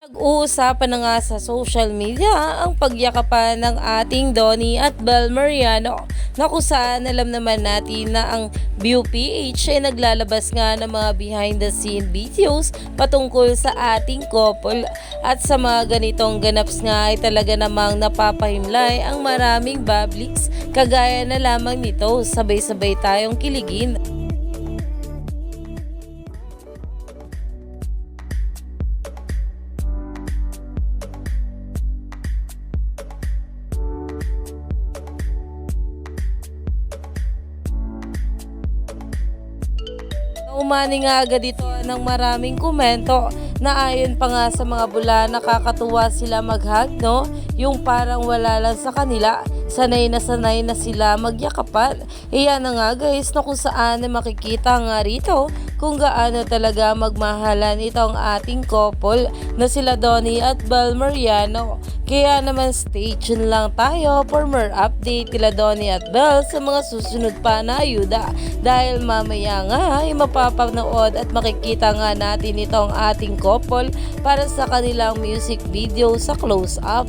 Nag-uusapan na nga sa social media ang pagyakapan ng ating Donnie at Bel Mariano na kung alam naman natin na ang BUPH ay naglalabas nga ng mga behind the scene videos patungkol sa ating couple. At sa mga ganitong ganaps nga ay talaga namang napapahimlay ang maraming publics kagaya na lamang nito sabay-sabay tayong kiligin Umani nga agad ito ng maraming komento. Na ayon pa nga sa mga bula nakakatuwa sila mag-hug no? Yung parang wala lang sa kanila. Sanay na sanay na sila magyakapan iyan na nga guys na kung saan makikita nga rito kung gaano talaga magmahalan itong ating couple na sila Donnie at Bel Mariano kaya naman stay tuned lang tayo for more update kila Donnie at Bel sa mga susunod pa na ayuda dahil mamaya nga ay mapapanood at makikita nga natin itong ating couple para sa kanilang music video sa close up.